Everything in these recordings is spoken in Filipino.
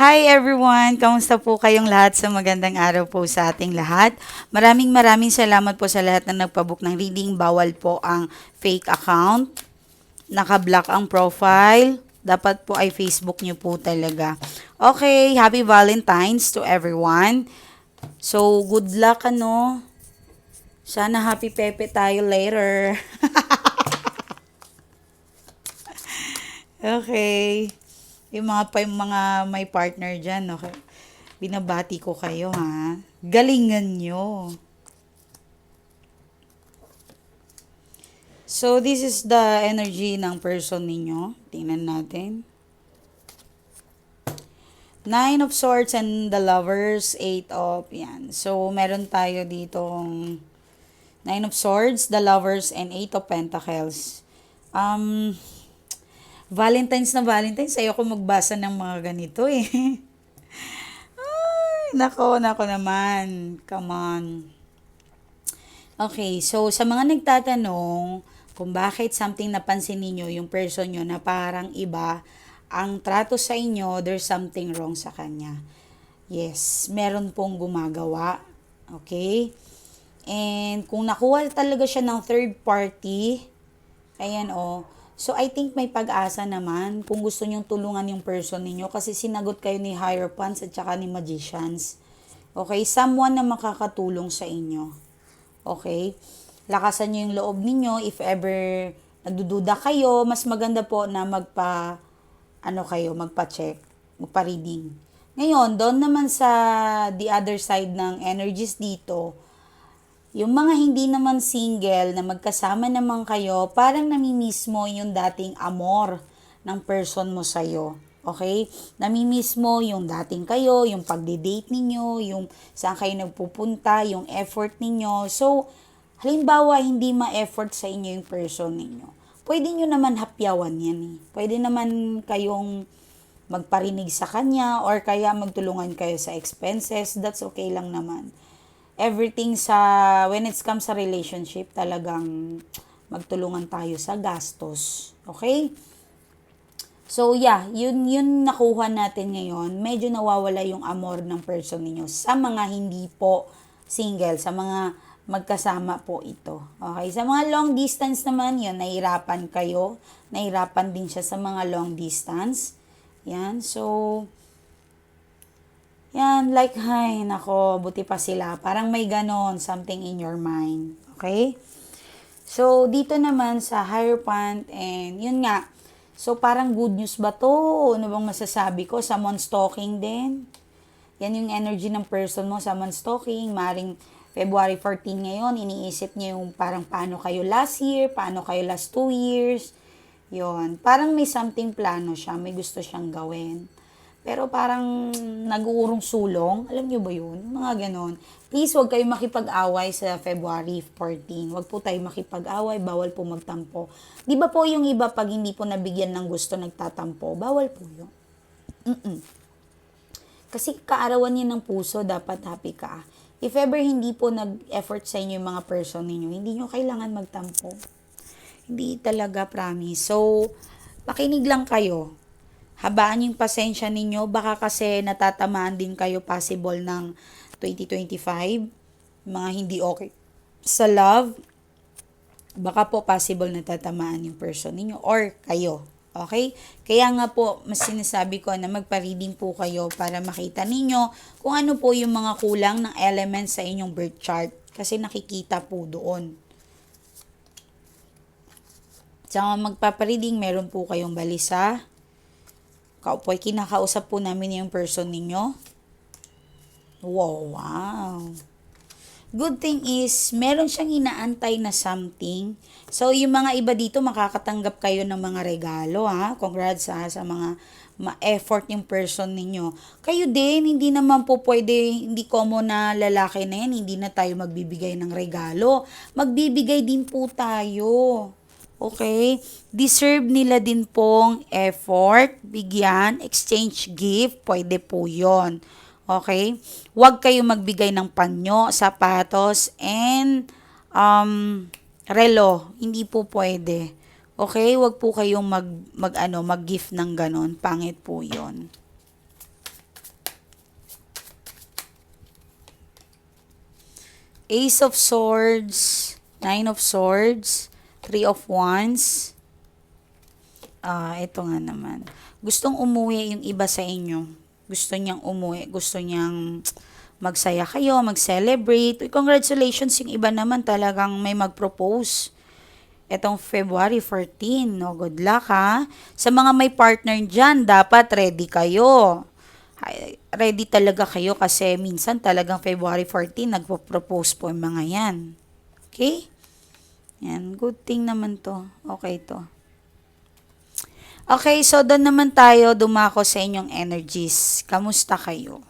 Hi everyone! Kamusta po kayong lahat sa magandang araw po sa ating lahat? Maraming maraming salamat po sa lahat na nagpabook ng reading. Bawal po ang fake account. Naka-block ang profile. Dapat po ay Facebook nyo po talaga. Okay, happy Valentine's to everyone. So, good luck ano. Sana happy Pepe tayo later. okay. Yung mga pa yung mga may partner dyan, okay. Binabati ko kayo, ha. Galingan nyo. So, this is the energy ng person ninyo. Tingnan natin. Nine of Swords and the Lovers, Eight of, yan. So, meron tayo ditong Nine of Swords, the Lovers, and Eight of Pentacles. Um, Valentine's na Valentine's, ayoko magbasa ng mga ganito eh. Ay, nako, nako naman. Come on. Okay, so sa mga nagtatanong kung bakit something napansin ninyo yung person nyo na parang iba, ang trato sa inyo, there's something wrong sa kanya. Yes, meron pong gumagawa. Okay? And kung nakuha talaga siya ng third party, ayan o, oh, So, I think may pag-asa naman kung gusto nyong tulungan yung person ninyo kasi sinagot kayo ni Hierophants at saka ni Magicians. Okay? Someone na makakatulong sa inyo. Okay? Lakasan nyo yung loob ninyo. If ever nagdududa kayo, mas maganda po na magpa, ano kayo, magpa-check, magpa-reading. Ngayon, doon naman sa the other side ng energies dito, yung mga hindi naman single na magkasama naman kayo, parang namimiss mo yung dating amor ng person mo sa'yo. Okay? Namimiss mo yung dating kayo, yung pagde-date ninyo, yung saan kayo nagpupunta, yung effort ninyo. So, halimbawa, hindi ma-effort sa inyo yung person ninyo. Pwede nyo naman hapyawan yan eh. Pwede naman kayong magparinig sa kanya or kaya magtulungan kayo sa expenses. That's okay lang naman everything sa, when it comes sa relationship, talagang magtulungan tayo sa gastos. Okay? So, yeah, yun, yun nakuha natin ngayon. Medyo nawawala yung amor ng person ninyo sa mga hindi po single, sa mga magkasama po ito. Okay? Sa mga long distance naman, yun, nahirapan kayo. Nahirapan din siya sa mga long distance. Yan. So, yan, like, ay, nako, buti pa sila. Parang may ganon, something in your mind. Okay? So, dito naman sa Hierophant, and yun nga, so parang good news ba to? Ano bang masasabi ko? Someone stalking din? Yan yung energy ng person mo, someone stalking, maring February 14 ngayon, iniisip niya yung parang paano kayo last year, paano kayo last two years. Yon, parang may something plano siya, may gusto siyang gawin. Pero parang nag-uurong sulong. Alam niyo ba yun? Mga ganon. Please, huwag kayo makipag-away sa February 14. Huwag po tayo makipag-away. Bawal po magtampo. Di ba po yung iba pag hindi po nabigyan ng gusto nagtatampo? Bawal po yun. Mm-mm. Kasi kaarawan niya ng puso, dapat happy ka. If ever hindi po nag-effort sa inyo yung mga person ninyo, hindi nyo kailangan magtampo. Hindi talaga, promise. So, pakinig lang kayo habaan yung pasensya ninyo. Baka kasi natatamaan din kayo possible ng 2025. Mga hindi okay sa love. Baka po possible natatamaan yung person ninyo or kayo. Okay? Kaya nga po, mas sinasabi ko na magpa-reading po kayo para makita ninyo kung ano po yung mga kulang ng elements sa inyong birth chart. Kasi nakikita po doon. Sa magpapareading, meron po kayong balisa, Kaupo, kinakausap po namin yung person ninyo. Wow, wow. Good thing is, meron siyang inaantay na something. So, yung mga iba dito, makakatanggap kayo ng mga regalo, ha? Congrats, ha, sa mga ma-effort yung person ninyo. Kayo din, hindi naman po pwede, hindi common na lalaki na yan, hindi na tayo magbibigay ng regalo. Magbibigay din po tayo. Okay? Deserve nila din pong effort, bigyan, exchange gift, pwede po yon. Okay? Huwag kayo magbigay ng panyo, sapatos, and um, relo. Hindi po pwede. Okay? Huwag po kayong mag, mag, ano, mag-gift ng ganon. Pangit po yon. Ace of Swords, Nine of Swords, Three of Wands. Ah, ito nga naman. Gustong umuwi yung iba sa inyo. Gusto niyang umuwi, gusto niyang magsaya kayo, mag-celebrate. Congratulations, yung iba naman talagang may mag-propose. Etong February 14, no? Good luck, ha? Sa mga may partner dyan, dapat ready kayo. Ay, Ready talaga kayo kasi minsan talagang February 14, nagpo-propose po yung mga yan. Okay? Yan, good thing naman to. Okay to. Okay, so doon naman tayo dumako sa inyong energies. Kamusta kayo?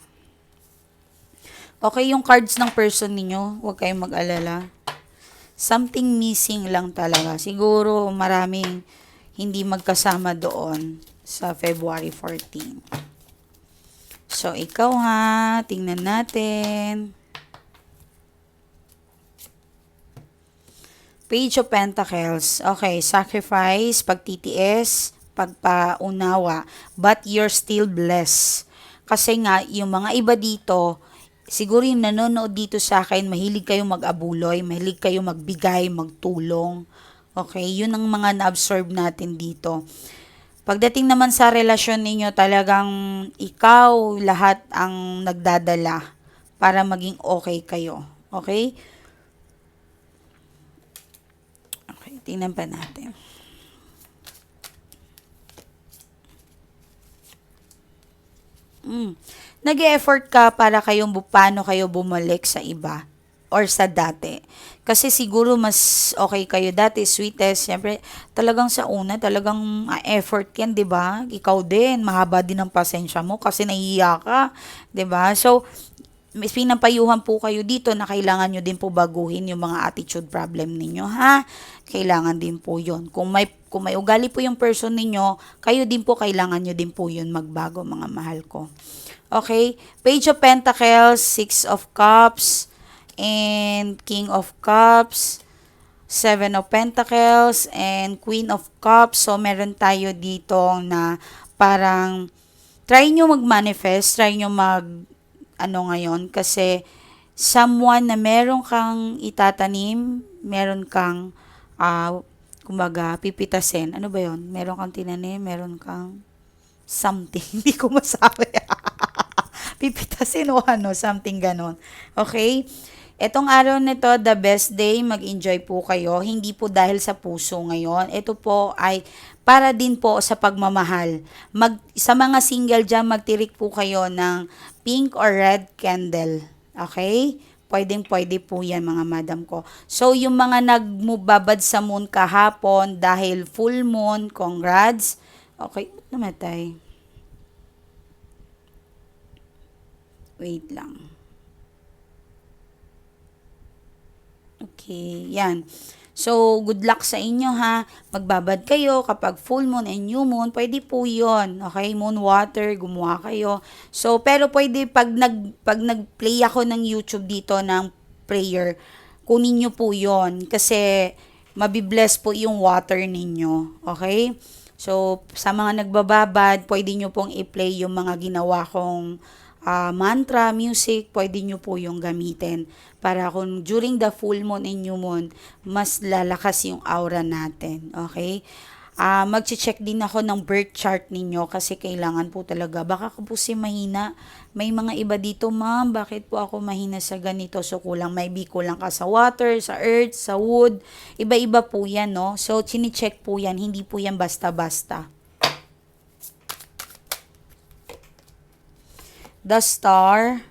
Okay yung cards ng person ninyo, huwag kayong mag-alala. Something missing lang talaga. Siguro maraming hindi magkasama doon sa February 14. So, ikaw ha, tingnan natin. Page of Pentacles. Okay, sacrifice, pagtitiis, pagpaunawa, but you're still blessed. Kasi nga, yung mga iba dito, siguro yung nanonood dito sa akin, mahilig kayo mag-abuloy, mahilig kayo magbigay, magtulong. Okay, yun ang mga na-absorb natin dito. Pagdating naman sa relasyon ninyo, talagang ikaw lahat ang nagdadala para maging okay kayo. Okay? Okay, tingnan pa natin. Mm. Nag-effort ka para kayong paano kayo bumalik sa iba or sa dati. Kasi siguro mas okay kayo dati, sweetest. Siyempre, talagang sa una, talagang effort yan, di ba? Ikaw din, mahaba din ang pasensya mo kasi nahihiya ka, di ba? So, pinampayuhan po kayo dito na kailangan nyo din po baguhin yung mga attitude problem ninyo, ha? Kailangan din po yon Kung may, kung may ugali po yung person ninyo, kayo din po, kailangan nyo din po yun magbago, mga mahal ko. Okay? Page of Pentacles, Six of Cups, and King of Cups, Seven of Pentacles, and Queen of Cups. So, meron tayo dito na parang try nyo mag-manifest, try nyo mag ano ngayon kasi someone na meron kang itatanim, meron kang ah kumbaga pipitasin. Ano ba 'yon? Meron kang tinanim, meron kang something. Hindi ko masabi. pipitasin o ano, something ganon. Okay? Etong araw nito, the best day, mag-enjoy po kayo. Hindi po dahil sa puso ngayon. Ito po ay para din po sa pagmamahal. Mag, sa mga single dyan, magtirik po kayo ng pink or red candle. Okay? Pwedeng pwede po yan mga madam ko. So, yung mga nagbabad sa moon kahapon dahil full moon, congrats. Okay, namatay? Wait lang. Okay, yan. So, good luck sa inyo ha. Magbabad kayo kapag full moon and new moon, pwede po 'yon. Okay, moon water, gumawa kayo. So, pero pwede pag nag pag nag-play ako ng YouTube dito ng prayer, kunin niyo po 'yon kasi mabibless po yung water ninyo. Okay? So, sa mga nagbababad, pwede nyo pong i-play yung mga ginawa kong ah, mantra, music, pwede nyo po yung gamitin. Para kung during the full moon and new moon, mas lalakas yung aura natin. Okay? Ah, magche-check din ako ng birth chart ninyo kasi kailangan po talaga. Baka ko po si mahina. May mga iba dito, ma'am, bakit po ako mahina sa ganito? So, kulang, maybe kulang ka sa water, sa earth, sa wood. Iba-iba po yan, no? So, chine-check po yan. Hindi po yan basta-basta. The Star,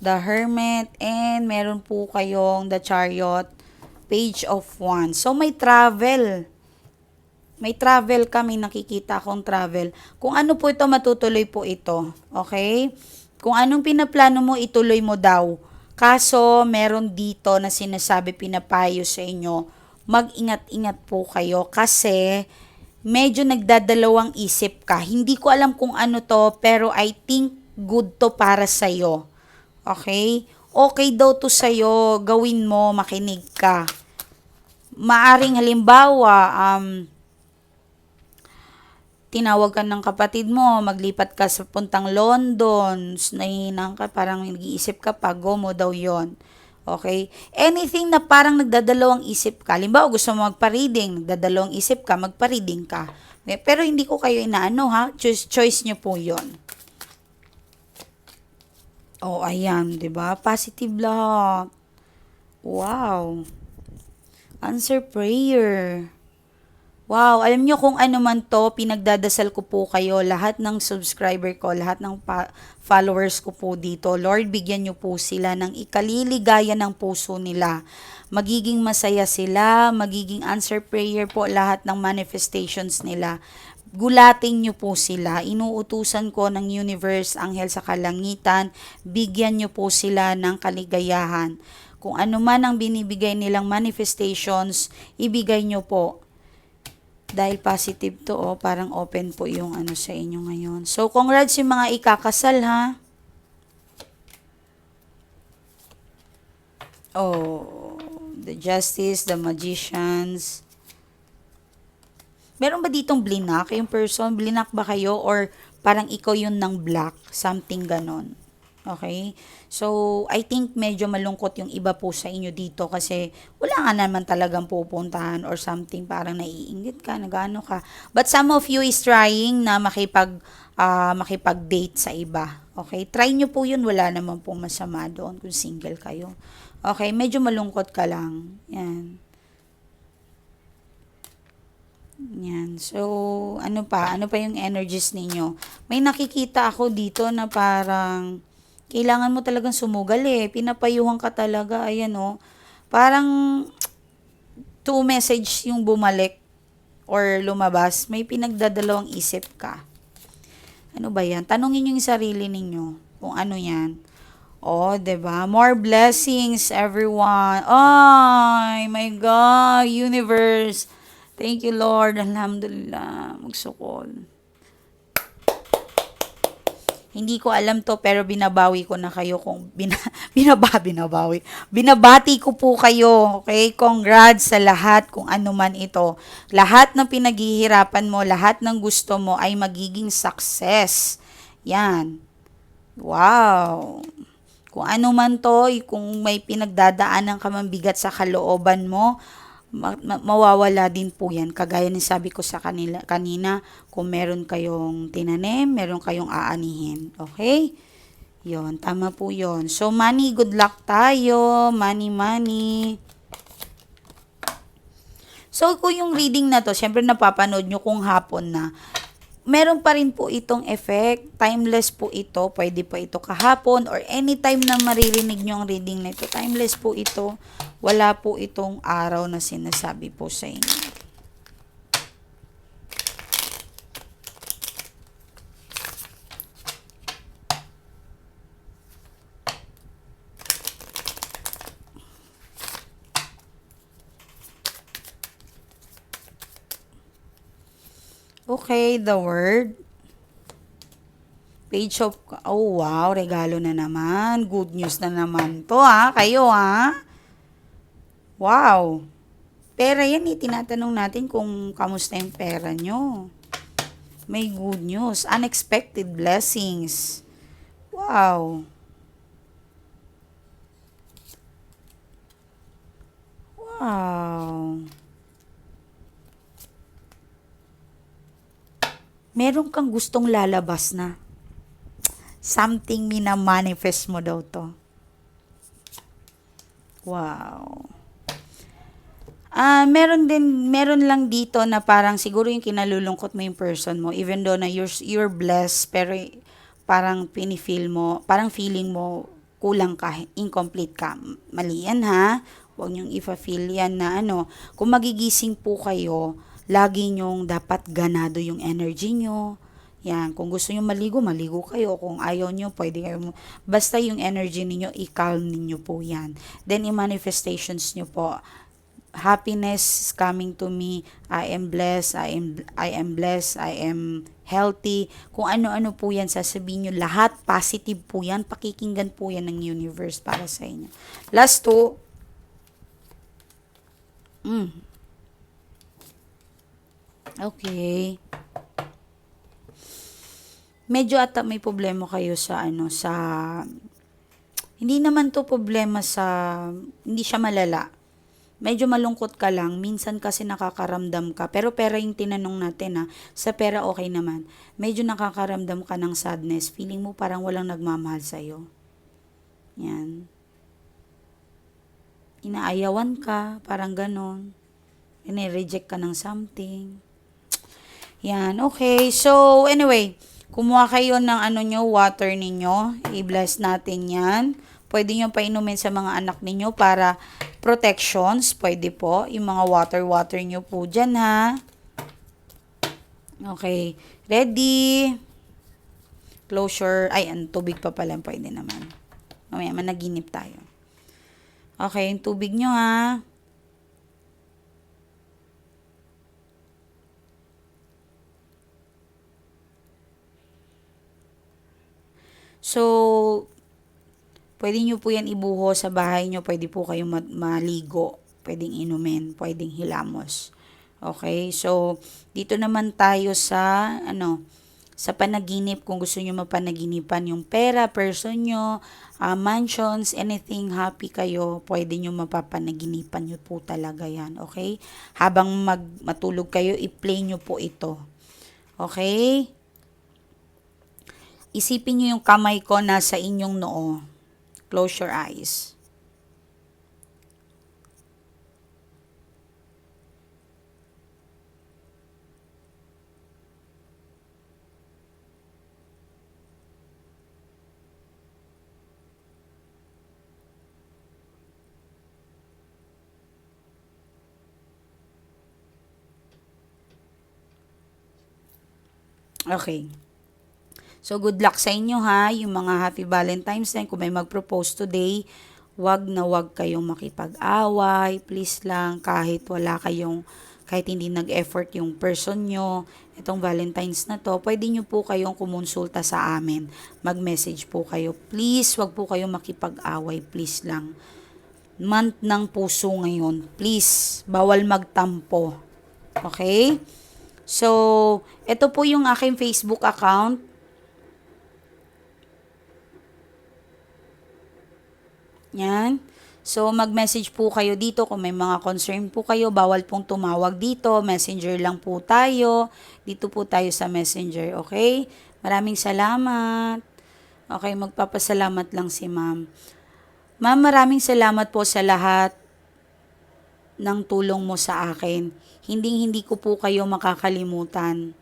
the Hermit, and meron po kayong the Chariot, Page of Wands. So, may travel. May travel kami, nakikita akong travel. Kung ano po ito, matutuloy po ito. Okay? Kung anong pinaplano mo, ituloy mo daw. Kaso, meron dito na sinasabi pinapayo sa inyo, mag-ingat-ingat po kayo kasi medyo nagdadalawang isip ka. Hindi ko alam kung ano to, pero I think good to para sa'yo. Okay? Okay daw to sa'yo, gawin mo, makinig ka. Maaring halimbawa, um, tinawag ka ng kapatid mo, maglipat ka sa puntang London, nahihinang ka, parang nag-iisip ka pa, go mo daw yon Okay? Anything na parang nagdadalawang isip ka. Halimbawa, gusto mo magpa-reading, nagdadalawang isip ka, magpa-reading ka. Okay? Pero hindi ko kayo inaano ha. Choice, choice nyo po yon. Oh, ayan, 'di ba? Positive lahat. Wow. Answer prayer. Wow, alam nyo kung ano man to, pinagdadasal ko po kayo, lahat ng subscriber ko, lahat ng followers ko po dito. Lord, bigyan nyo po sila ng ikaliligaya ng puso nila. Magiging masaya sila, magiging answer prayer po lahat ng manifestations nila. Gulating nyo po sila. Inuutusan ko ng universe, anghel sa kalangitan, bigyan nyo po sila ng kaligayahan. Kung ano man ang binibigay nilang manifestations, ibigay nyo po dahil positive to, oh, parang open po yung ano sa inyo ngayon. So, congrats yung mga ikakasal, ha? Oh, the justice, the magicians. Meron ba ditong blinak yung person? Blinak ba kayo? Or parang ikaw yun ng black? Something ganon. Okay? So, I think medyo malungkot yung iba po sa inyo dito kasi wala nga naman talagang pupuntahan or something parang naiingit ka, nagano ka. But some of you is trying na makipag ah, makipag-date sa iba. Okay? Try nyo po yun. Wala naman pong masama doon kung single kayo. Okay? Medyo malungkot ka lang. Yan. Yan. So, ano pa? Ano pa yung energies ninyo? May nakikita ako dito na parang kailangan mo talagang sumugal eh. Pinapayuhan ka talaga. Ayan oh. Parang two message yung bumalik or lumabas. May pinagdadalawang isip ka. Ano ba yan? Tanungin yung sarili ninyo kung ano yan. Oh, ba? More blessings everyone. Ay, my God, universe. Thank you, Lord. Alhamdulillah. Magsukol. Hindi ko alam to pero binabawi ko na kayo kung bina, binaba, binabawi. Binabati ko po kayo, okay? Congrats sa lahat kung ano man ito. Lahat ng pinaghihirapan mo, lahat ng gusto mo ay magiging success. Yan. Wow. Kung ano man to, kung may pinagdadaanan ka man bigat sa kalooban mo, ma- ma- mawawala din po yan. Kagaya ng sabi ko sa kanila, kanina, kung meron kayong tinanim, meron kayong aanihin. Okay? Yon, tama po yon. So, money, good luck tayo. Money, money. So, kung yung reading na to, syempre napapanood nyo kung hapon na, meron pa rin po itong effect. Timeless po ito. Pwede pa ito kahapon or anytime na maririnig nyo ang reading na ito. Timeless po ito. Wala po itong araw na sinasabi po sa inyo. Okay, the word. Page of, oh wow, regalo na naman. Good news na naman to ha, kayo ha. Wow. Pera yan eh, tinatanong natin kung kamusta yung pera nyo. May good news, unexpected blessings. Wow. Wow. Meron kang gustong lalabas na. Something mina-manifest mo daw to. Wow. Ah, meron din meron lang dito na parang siguro yung kinalulungkot mo yung person mo even though na you're you're blessed pero parang pinifeel mo, parang feeling mo kulang ka, incomplete ka. Mali yan ha. Huwag niyong ifa-feel yan na ano. Kung magigising po kayo, lagi niyong dapat ganado yung energy niyo. Yan, kung gusto niyo maligo, maligo kayo. Kung ayaw niyo, pwede kayo. Basta yung energy niyo i-calm niyo po yan. Then, yung manifestations niyo po, happiness is coming to me. I am blessed. I am I am blessed. I am healthy. Kung ano-ano po yan sasabihin nyo, lahat positive po yan. Pakikinggan po yan ng universe para sa inyo. Last two. Mm. Okay. Medyo ata may problema kayo sa ano sa Hindi naman to problema sa, hindi siya malala. Medyo malungkot ka lang, minsan kasi nakakaramdam ka. Pero pera yung tinanong natin ha, sa pera okay naman. Medyo nakakaramdam ka ng sadness, feeling mo parang walang nagmamahal sa'yo. Yan. Inaayawan ka, parang ganon. Ine-reject ka ng something. Yan, okay. So, anyway, kumuha kayo ng ano nyo, water ninyo. I-bless natin yan. Pwede nyo painumin sa mga anak ninyo para protections. Pwede po. Yung mga water-water nyo po dyan, ha. Okay. Ready? Closure. Ay, ang tubig pa pala. Pwede naman. Mamaya, managinip tayo. Okay, yung tubig nyo, ha. So, pwede nyo po yan ibuho sa bahay nyo. Pwede po kayo ma- maligo. Pwedeng inumin. Pwedeng hilamos. Okay? So, dito naman tayo sa, ano, sa panaginip. Kung gusto nyo mapanaginipan yung pera, person nyo, ah, mansions, anything happy kayo, pwede nyo mapapanaginipan nyo po talaga yan. Okay? Habang mag matulog kayo, i-play nyo po ito. Okay? Isipin nyo yung kamay ko nasa inyong noo. Close your eyes. Okay. So, good luck sa inyo ha, yung mga Happy Valentine's Day. Kung may mag-propose today, wag na wag kayong makipag-away. Please lang, kahit wala kayong, kahit hindi nag-effort yung person nyo, itong Valentine's na to, pwede nyo po kayong kumonsulta sa amin. Mag-message po kayo. Please, wag po kayong makipag-away. Please lang. Month ng puso ngayon. Please, bawal magtampo. Okay? So, ito po yung aking Facebook account. Yan. So, mag-message po kayo dito kung may mga concern po kayo. Bawal pong tumawag dito. Messenger lang po tayo. Dito po tayo sa messenger. Okay? Maraming salamat. Okay, magpapasalamat lang si ma'am. Ma'am, maraming salamat po sa lahat ng tulong mo sa akin. Hindi hindi ko po kayo makakalimutan.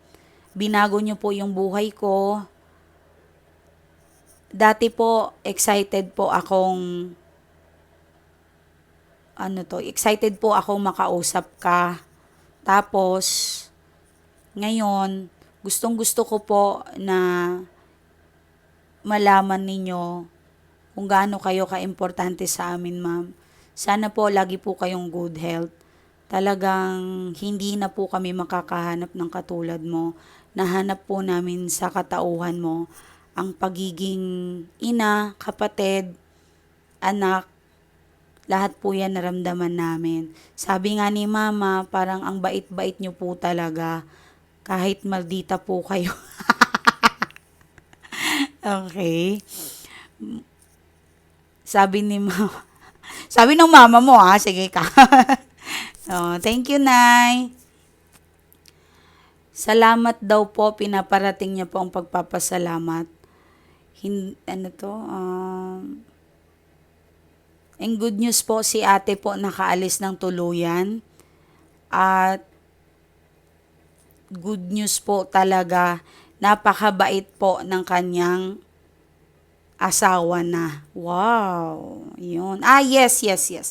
Binago niyo po yung buhay ko. Dati po, excited po akong ano to, excited po akong makausap ka. Tapos, ngayon, gustong gusto ko po na malaman ninyo kung gaano kayo ka-importante sa amin, ma'am. Sana po lagi po kayong good health. Talagang hindi na po kami makakahanap ng katulad mo. Nahanap po namin sa katauhan mo ang pagiging ina, kapatid, anak, lahat po yan naramdaman namin. Sabi nga ni mama, parang ang bait-bait nyo po talaga. Kahit maldita po kayo. okay. Sabi ni mama, sabi ng mama mo ha, sige ka. oh, thank you, Nay. Salamat daw po, pinaparating niya po ang pagpapasalamat. Hin, ano to? Um, and good news po, si ate po nakaalis ng tuluyan. At good news po talaga, napakabait po ng kanyang asawa na. Wow. Yun. Ah, yes, yes, yes.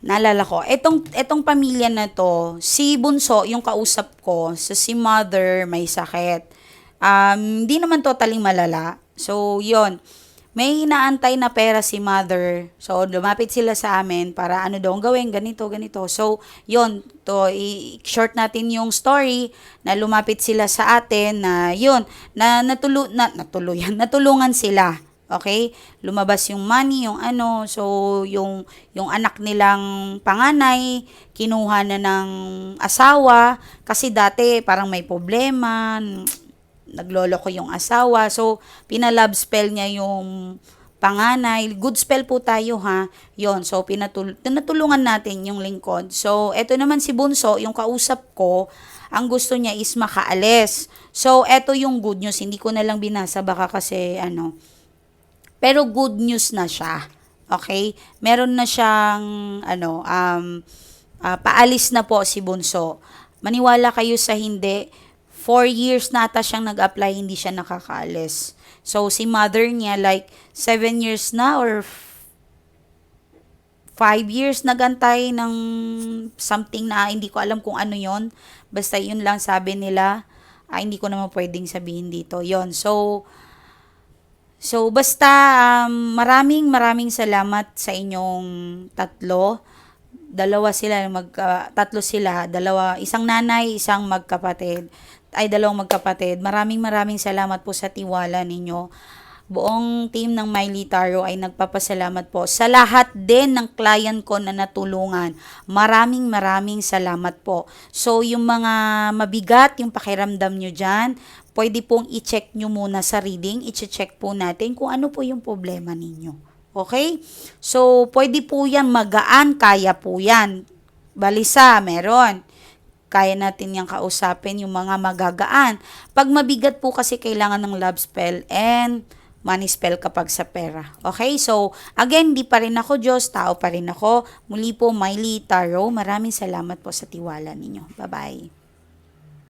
Naalala ko. Etong, etong pamilya na to, si Bunso, yung kausap ko, sa si mother may sakit. Um, hindi naman totally malala. So, yon May inaantay na pera si mother. So, lumapit sila sa amin para ano daw ang gawin, ganito, ganito. So, yon to, i-short natin yung story na lumapit sila sa atin na yon na natulo, na, natuluyan, natulungan sila. Okay? Lumabas yung money, yung ano, so yung yung anak nilang panganay kinuha na ng asawa kasi dati parang may problema, nagloloko yung asawa. So pinalove spell niya yung panganay. Good spell po tayo ha. Yon so pinatul tinatulungan natin yung lingkod. So, eto naman si Bunso, yung kausap ko, ang gusto niya is makaalis. So, eto yung good news. Hindi ko na lang binasa baka kasi ano. Pero good news na siya. Okay? Meron na siyang ano, um, ah, paalis na po si Bunso. Maniwala kayo sa hindi, four years na ata siyang nag-apply, hindi siya nakakaalis. So, si mother niya, like, seven years na or five years nagantay ng something na hindi ko alam kung ano yon Basta yun lang sabi nila. Ah, hindi ko naman pwedeng sabihin dito. yon So, So, basta um, maraming maraming salamat sa inyong tatlo. Dalawa sila, mag, ah, tatlo sila, dalawa, isang nanay, isang magkapatid, ay dalawang magkapatid. Maraming maraming salamat po sa tiwala ninyo. Buong team ng Miley Taro ay nagpapasalamat po sa lahat din ng client ko na natulungan. Maraming maraming salamat po. So, yung mga mabigat, yung pakiramdam nyo dyan, pwede pong i-check nyo muna sa reading. I-check po natin kung ano po yung problema ninyo. Okay? So, pwede po yan magaan, kaya po yan. Balisa, meron. Kaya natin yung kausapin yung mga magagaan. Pag mabigat po kasi kailangan ng love spell and money spell kapag sa pera. Okay? So, again, di pa rin ako Diyos, tao pa rin ako. Muli po, Miley Taro, maraming salamat po sa tiwala ninyo. Bye-bye.